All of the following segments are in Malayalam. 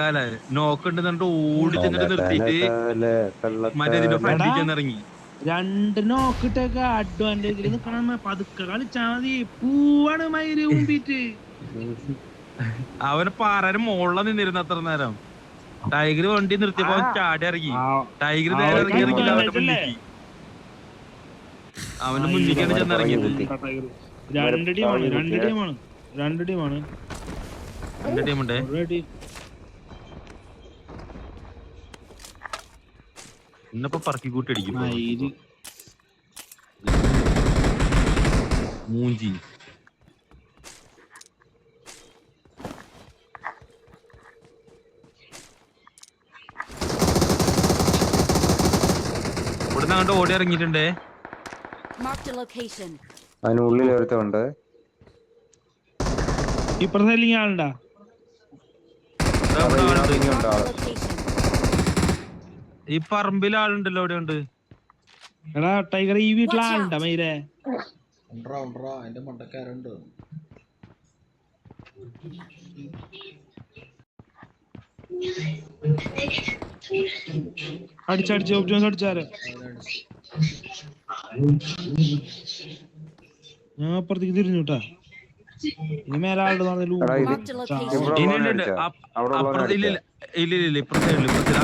കാല. നോക്ക് ഉണ്ട് എന്നിട്ട് ഓടി ചെന്നിട്ട് നിർത്തിയിട്ട് മറ്റേ ഇതിന്റെ ഫ്രണ്ടിൽ ചെന്നിറങ്ങി രണ്ട് നോക്കിട്ടൊക്കെ അഡ്വാന്റേജിൽ നിക്കണം പതുക്കെ കളിച്ചാ മതി. പൂവാണ് മയിൽ മുമ്പിട്ട് അവന് പാറയുടെ മുകളിൽ നിന്നിരുന്നു അത്ര നേരം. ടൈഗർ വണ്ടി നിർത്തിയപ്പോ അവൻ ചാടി ഇറങ്ങി. ടൈഗർ നേരെ ഇറങ്ങി ഇറങ്ങി. അവന്റെ? മുന്നിലേക്ക് അവന്റെ മുന്നിലേക്കാണ് ചെന്നിറങ്ങിയത് രണ്ട് ടീമാണ് രണ്ട് ടീമാണ് രണ്ട് ടീമാണ്. രണ്ട് ടീമുണ്ടേ ഒരു ടീം ഇന്നിപ്പോ പറക്കി കൂട്ടി അടിക്കും മയിൽ മൂഞ്ചി. ഇവിടുന്ന് അങ്ങോട്ട് ഓടി ഇറങ്ങിയിട്ടുണ്ടേ. അതിനുള്ളിൽ ഒരുത്തുണ്ട് ഇപ്പുറത്തെ ആളുണ്ടാ ദാ ഇവിടെ ആളുണ്ട്. ഇനിയുണ്ട് ആൾ Location. ഈ പറമ്പിൽ ആളുണ്ടല്ലോ അവിടെ ഉണ്ട് എടാ ടൈഗർ ഈ വീട്ടിൽ ആളുണ്ടാ മയിലേ? ഉണ്ട്രാ ഉണ്ട്രാ എന്റെ മണ്ടക്കാരുണ്ട്. അടിച്ചടിച്ച് ഓപ്റ്റോസ് അടിച്ചാലോ ഞാൻ അപ്പുറത്തേക്ക് തിരിഞ്ഞു കേട്ടാ ഇനി മേലെ ആളുടെ എടാ, ഇത് Marked a location. ഇവിടെ ഇല്ല, ഇല്ല, അടിച്ചാ? അപ്പ- അവിടെ ഉള്ളവനെ അപ്പുറത്ത് ഇല്ല, അടിച്ചാ? ഇല്ല, ഇല്ല, ഇല്ല, ഇപ്പുറത്തെ ഇപ്പുറത്തെ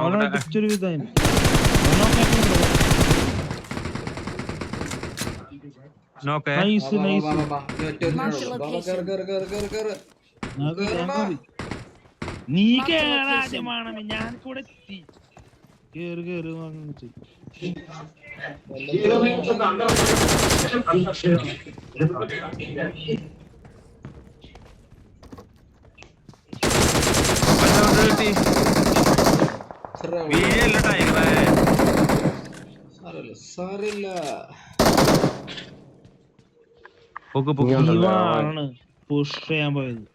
അവനെ അടിച്ചൊരു വിധായി നോക്കേ നൈസ് നൈസ്. നീ കേറാദ്യമാണ് ഞാൻ കൂടെ എത്തി. കേറ് കേറ് വാങ്ങി ചെയ്യും. മറ്റേ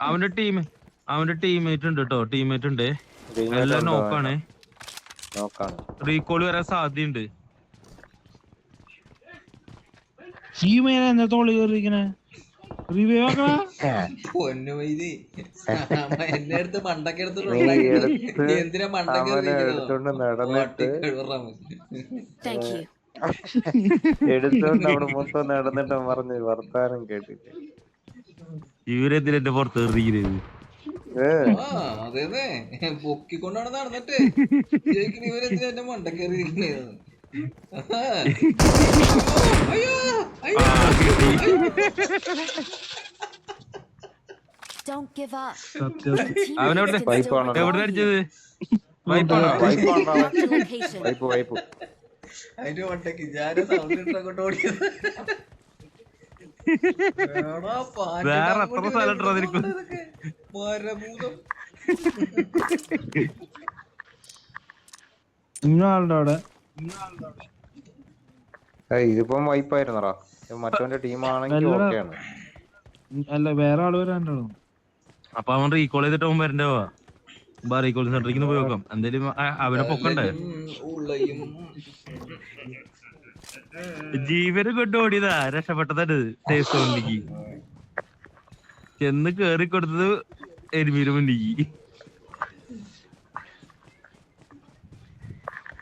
അവന്റെ ടീം അവന്റെ ടീംമേറ്റ് ഉണ്ട് കേട്ടോ ടീംമേറ്റ് ഉണ്ട്. എല്ലാം നോക്കാണ്. റീകോൾ വരാൻ സാധ്യതയുണ്ട്. ടീമേനെ എന്നത്തോളം എന്താ തോളി കയറിയിരിക്കണേ അടുത്ത് മണ്ടൊക്കെ എടുത്തിട്ടുണ്ടാക്കി എന്തിനാ മണ്ടൊക്കെ നടന്നിട്ട്. എടുത്തോണ്ട് അവിടെ മൊത്തം നടന്നിട്ട് പറഞ്ഞ് വർത്താനം കേട്ടിട്ട്. ഇവരെന്തിനെ പുറത്ത് ആ അതേന്നെ. പൊക്കിക്കൊണ്ടാണ് നടന്നിട്ട്. ഇവരെന്തിനാ എന്റെ മണ്ടക്കേറി ഇരിക്കണേന്ന് അയ്യോ അയ്യോ Don't give up. അവനെവിടെ? win. എവിടെ അടിച്ചത് വൈപ്പാണോ വൈപ്പാണോ location. വൈപ്പ് വൈപ്പ് അതിന്റെ മണ്ടക്ക് ഞാൻ സൗണ്ട് ഇട്ടങ്ങോട്ട് ഓടിയത് എടാ, പാറ്റ വേറെ എത്ര പൊട്ടി സ്ഥലം നിനക്ക്? ഇതൊക്കെ? മരഭൂതം അവിടെ ഇതിപ്പം വൈപ്പായിരുന്നടാ മറ്റവന്റെ ടീമാണെങ്കിൽ. ഓക്കെയാണ് അല്ല. വേറെ ആൾ വരാനുണ്ടോ? അപ്പൊ അവൻ റീകോൾ ചെയ്തിട്ട് അവൻ വരണ്ടവാ റീകോൾ സെന്ററിൽ പോയി നോക്കാം. എന്തേലും അവനെ പൊക്കണ്ടേ? ജീവന് കൊണ്ട് ഓടിയതാ. രക്ഷപ്പെട്ടതാണ് സേഫ് സോണിലേക്ക് ചെന്ന് കേറി കൊടുത്തത് എരുമീര് മുന്നിക്ക്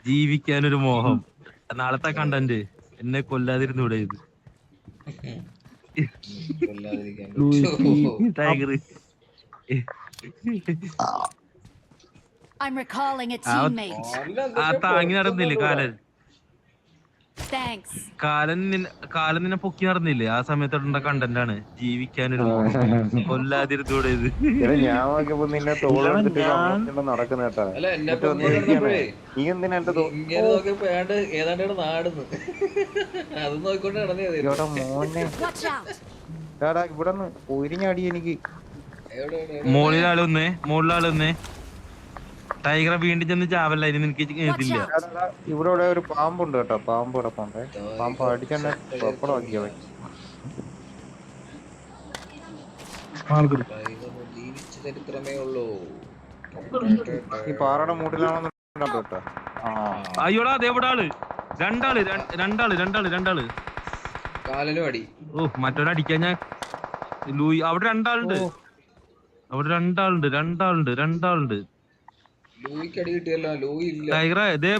ജീവിക്കാനൊരു മോഹം. നാളത്തെ കണ്ടന്റ് എന്നെ കൊല്ലാതിരുന്നൂടെ ഇത്. ടൈഗർ ആ താങ്ങി നടന്നില്ലേ കാലൻ. കാലൻ നിന്നെ കാലൻ നിന്നെ പൊക്കി നടന്നില്ലേ? ആ സമയത്ത് കണ്ടന്റ് ആണ്. ജീവിക്കാനൊരു കൊല്ലാതിരുന്നൂടെ ഇത്. ഞാൻ നോക്കിയപ്പോ നിന്നെ തോളെടുത്തിട്ട് നടക്കുന്ന കേട്ടാ. നീ എന്തിനാ ഏതാണ്ട് നാടുന്നു. അത് നോക്കിക്കൊണ്ട് ഇവിടെ മോനെ. ഒരിഞ്ഞടി എനിക്ക്. മോളിലാളൊന്നേ എവിടെ മോളിലാൾ വന്നേ മോളിലാൾ വന്നേ ടൈഗറെ വീണ്ടും ചെന്ന് ചാവല്ല ഇനി നിനക്ക് ഇതില്ല. ഇവിടെ ഇവിടെ ഒരു പാമ്പുണ്ട് കേട്ടോ പാമ്പ് കിടപ്പുണ്ട് പാമ്പ് ആൾക്കാർ ഇതൊന്നും ജീവിച്ച ചരിത്രമേ ഉള്ളൂ ഈ പാറയുടെ മൂട്ടിലാണെന്ന് കേട്ടോ? ആ. അയ്യോടാ ദേവടാൾ രണ്ടാൾ രണ്ടാൾ രണ്ടാൾ രണ്ടാൾ. കാലിലും അടി. ഓ മറ്റൊരാ അടിക്കാൻ ഞാൻ ലൂയി. അവിടെ രണ്ടാളുണ്ട്. അവിടെ രണ്ടാളുണ്ട് രണ്ടാളുണ്ട് രണ്ടാളുണ്ട്. ലൂയിക്ക് അടി കിട്ടിയല്ലോ ലൂയി ഇല്ല. ടൈഗറ ഇതേ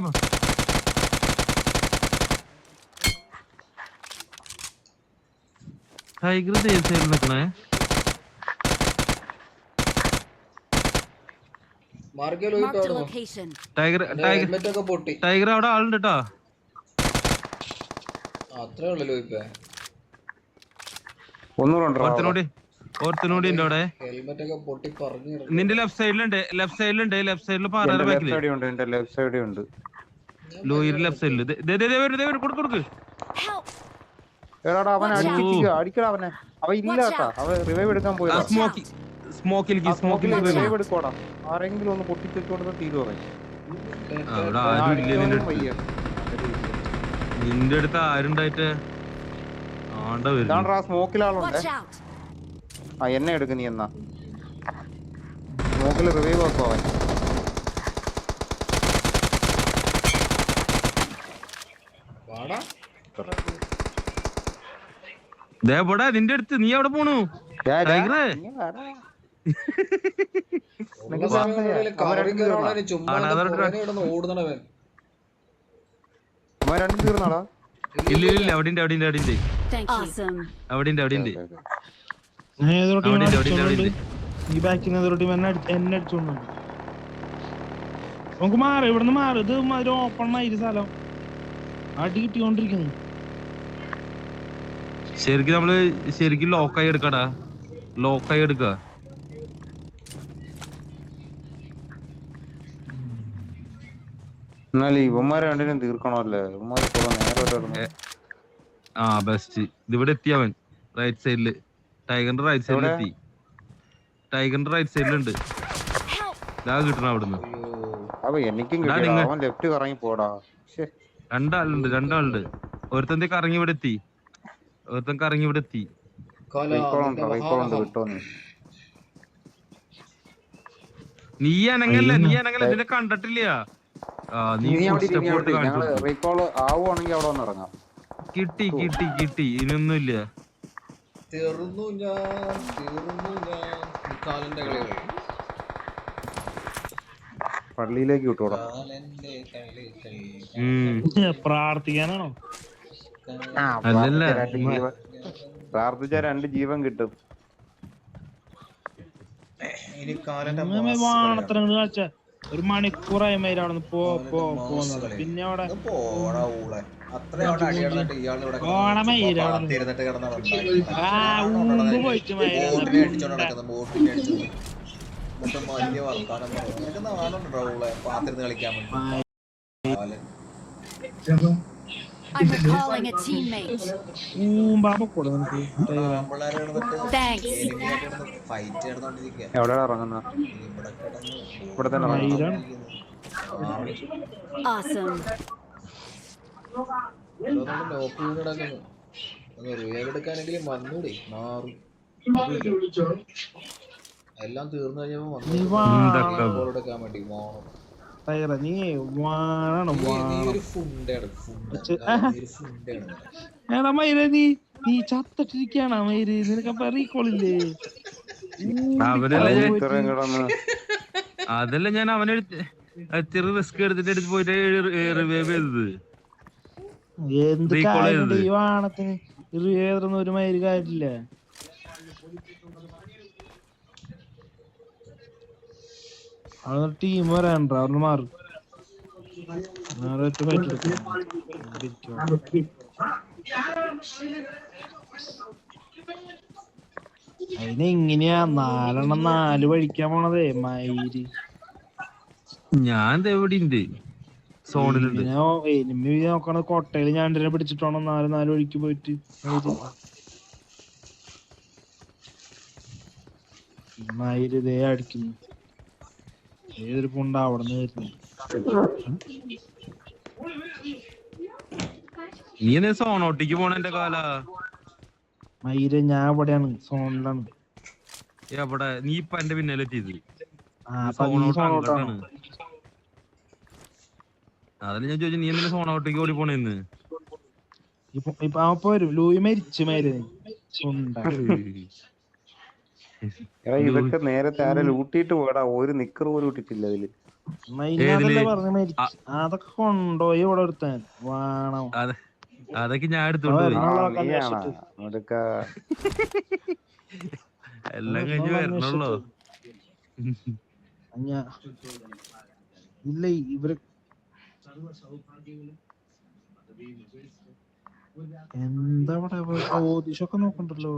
ടൈഗർ ദേ സൈഡിൽ. ടൈഗർ ടൈഗർ അവിടെ ആളുണ്ട് കേട്ടോ അത്രേ ഉള്ളു ഇപ്പൊ ഒന്നുകൂടെ ഉണ്ട് അവിടെ പൊട്ടി പറഞ്ഞു നിന്റെ ലെഫ്റ്റ് സൈഡിലുണ്ട്. ലെഫ്റ്റ് സൈഡിലുണ്ട്. ലെഫ്റ്റ് സൈഡിൽ പാറയുടെ ലെഫ്റ്റ് ഉണ്ട് ലെഫ്റ്റ് സൈഡിൽ. ഉണ്ട് ലൂയിര് ദേ സൈഡിൽ കൊടുക്ക് കൊടുക്ക്! എടാടാ അവൻ അടിക്കടാ അവനെ. അവൻ ഇല്ല Watch കേട്ടാ അവൻ റിവൈവ് എടുക്കാൻ പോയി. സ്മോക്കി സ്മോക്കിലേക്ക് സ്മോക്കിൽ റിവൈവ് എടുക്കോടാ. ആരെങ്കിലും ഒന്ന് പൊട്ടിച്ചെടുത്തോണ്ട് തീരുവോ അവിടെ ആരും ഇല്ല നിന്റെ അടുത്ത്? നിന്റെ അടുത്ത് ആരുണ്ടായിട്ട്? ആണ്ട വരും സ്മോക്കിൽ ആളുണ്ട്! ആ എന്നെ എടുക്ക് നീ എന്നാ. സ്മോക്കിൽ റിവൈവ് ആക്കോ അവൻ. വാടാ. ദേ പോടാ നിന്റെ അടുത്ത് നീ എവിടെ പോണു? ഇല്ല ഇല്ല അവിടെ അവിടെ അവിടെ. അവിടെ അവിടെ ഞാൻ ടീം അടിച്ചോണ്ട് ഈ ബാക്കിൽ നിന്ന് ഏതൊരു ടീം എന്നെ അടി- എന്നെ അടിച്ചോണ്ട് നമുക്ക് മാറി ഇവിടുന്ന് മാറി. ഇത് ഒരു ഓപ്പൺ ആയി സ്ഥലം. അടി കിട്ടിക്കൊണ്ടിരിക്കുന്നു. ശരിക്കും നമ്മൾ ശരിക്കും ലോക്കായി എടുക്കടാ. ലോക്കായി എടുക്ക. എന്നാലും ഇവന്മാരെ രണ്ടിനും തീർക്കണമല്ലേ? ഇവന്മാര് കുറെ ആ ബെസ്റ്റ് ഇതിവിടെ എത്തി അവൻ റൈറ്റ് സൈഡിൽ ടൈഗറിന്റെ റൈറ്റ് സൈഡിൽ എത്തി. ടൈഗറിന്റെ റൈറ്റ് സൈഡിലുണ്ട്! ഇതാ കിട്ടണം അവിടുന്ന്. രണ്ടാളുണ്ട് രണ്ടാളുണ്ട്. ഒരുത്തന്റെ കറങ്ങി ഇവിടെ എത്തി. ഒരുത്തൻ കറങ്ങി ഇവിടെ എത്തി. നീ അനങ്ങല്ല നീ അനങ്ങല്ല നിന്നെ കണ്ടിട്ടില്ല. കിട്ടി കിട്ടി കിട്ടി. ഇനിയൊന്നുമില്ല. തീർന്നു ഞാൻ തീർന്നു ഞാൻ. കാലന്റെ കളികൾ പള്ളിയിലേക്ക് വിട്ടോടാ പ്രാർത്ഥിക്കാനാണോ? പ്രാർത്ഥിച്ച രണ്ട് ജീവൻ. കിട്ടും. വാണത്തിനങ്ങട് കാച്ച ഒരു മണിക്കൂറായി മൈര അവിടെ നിന്ന് പോ പോ പോന്നത് പിന്നെ അവിടെ പോയിട്ട് പാത്തിരുന്ന് കളിക്കാൻ വേണ്ടി. I'm recalling a teammate. Thanks. എവിടെയാണ് ഇറങ്ങുന്നത് ഇവിടെ തന്നെ Awesome. എടുക്കാനെങ്കിലും വന്നൂടെ മാറും എല്ലാം തീർന്നു കഴിഞ്ഞപ്പോ വന്നു എടുക്കാൻ വേണ്ടി മോണം ടൈറ നീ വാണാണ് വാണം നീ നീ? ചത്തിട്ടിരിക്കാണ് മൈര് നിനക്കപ്പ റീകോളില്ലേ അതല്ല ഞാൻ അവനെ ഇത്തിരി റിസ്ക് എടുത്തിട്ട് എടുത്ത് പോയിട്ട് റിവൈവ് ചെയ്തത്. എന്ത് Recall ഈ വാണത്തിന് ഒരു മൈര് കാര്യമില്ല. അവിടെ ടീം വരാനുണ്ടോ. അവിടെ മാറും. ഒറ്റ ഫൈറ്റ് അതിനെങ്ങനെയാ നാലെണ്ണം നാല് വഴിക്കാൻ പോണതേ മയിൽ. ഞാൻ ഉണ്ട് സോണിലുണ്ട്. എനിമി നോക്കണ. കൊട്ടയിൽ ഞാൻ രണ്ടിനെ പിടിച്ചിട്ടാണോ നാല് നാല് വഴിക്ക് പോയിട്ട് മയിൽ ഇതേ അടിക്കുന്നു. ഏതൊരു പുണ്ട അവിടെ നിന്ന് നീ എന്നെ സോണോട്ടിക്ക് പോണ എന്റെ കാല? മയിൽ ഞാൻ ഇവിടെയാണ് സോണിലാണ്. എവിടെ? നീ ഇപ്പൊ എന്റെ പിന്നാലെ എത്തിയത്. ആ അപ്പൊ നീ സോണോട്ട് സോണോട്ടാണ്. അതല്ല ഞാൻ ചോദിച്ചു നീ എന്തിനാ സോണോട്ടേക്ക് ഓടി പോണേന്ന് ഇപ്പൊ ഇപ്പൊ വരും. ലൂയി മരിച്ചു മയിൽ. എടാ ഇതൊക്കെ നേരത്തെ ആരെ ലൂട്ടിയിട്ട് പോടാ ഒരു നിക്കർ പോലും ഇട്ടിട്ടില്ല അതിൽ അതൊക്കെ കൊണ്ടോയി ഇവിടെ ഒരുത്താൻ. വേണം. അതെ. അതൊക്കെ ഞാൻ എടുത്തോണ്ട് എല്ലാം കഴിഞ്ഞ് വരണല്ലോ ഇല്ല ഇവർ എന്താ ഇവിടെ? ഓദിഷൊക്കെ നോക്കണ്ടല്ലോ.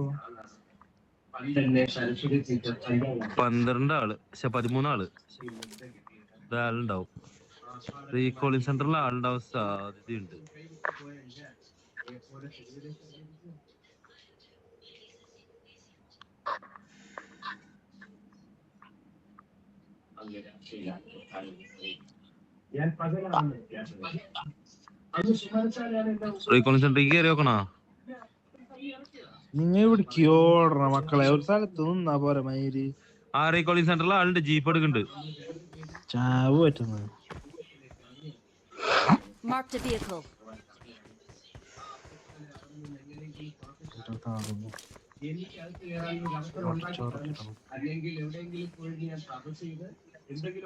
പന്ത്രണ്ട് ആൾ പക്ഷെ പതിമൂന്നാൾ. ഇതാളുണ്ടാവും. റീകോളിംഗ് സെന്ററിൽ ആളുണ്ടാവും സാധ്യതയുണ്ട്. റീകോളിംഗ് സെന്ററിൽ കയറി നോക്കണോ നിങ്ങ ഇവിടെ ഓടണ മക്കളെ. ഒരു സ്ഥലത്ത് നിന്നാ പോരെ മയിൽ. ആറി കോളിംഗ് സെന്ററിൽ ആളുടെ ജീപ്പ് എടുക്കുന്നുണ്ട്. ചാവ് പറ്റുന്നത് Marked a vehicle.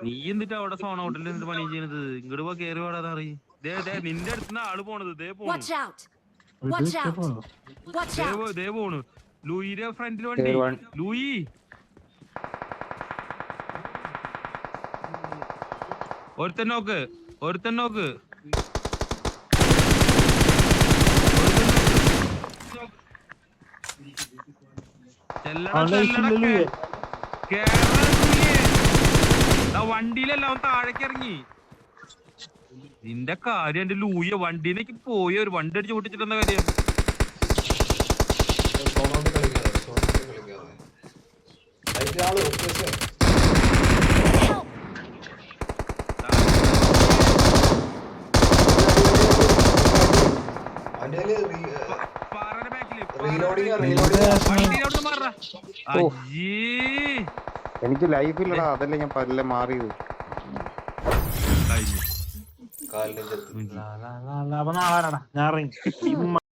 നീ എന്നിട്ട് അവിടെ സോണ ഹോട്ടലിൽ എന്നിട്ട് പണി ചെയ്യണത്? ഇങ്ങോട്ട് പോ കേറി പാടാതെ അറിയ ദേ ദേ നിന്റെ അടുത്തുനിന്ന് ആൾ പോണത്. ദേ പോണു. പോണു? ഫ്രണ്ടിൽ വണ്ടി. ലൂയി. ഒരുത്തൻ നോക്ക്. ഒരുത്തൻ നോക്ക്. വണ്ടിയിലല്ല അവൻ താഴേക്ക് ഇറങ്ങി നിന്റെ കാര്യം എന്റെ ലൂയ വണ്ടിയിലേക്ക് പോയ ഒരു വണ്ടി അടിച്ച് പൊട്ടിച്ചിട്ടെന്താ കാര്യം. എനിക്ക് ലൈഫില്ലടാ അതല്ലേ ഞാൻ പല്ലേ മാറിയത്. കാലിന്റെ അപ്പൊ നാളെ ഞാൻ ഇറങ്ങി.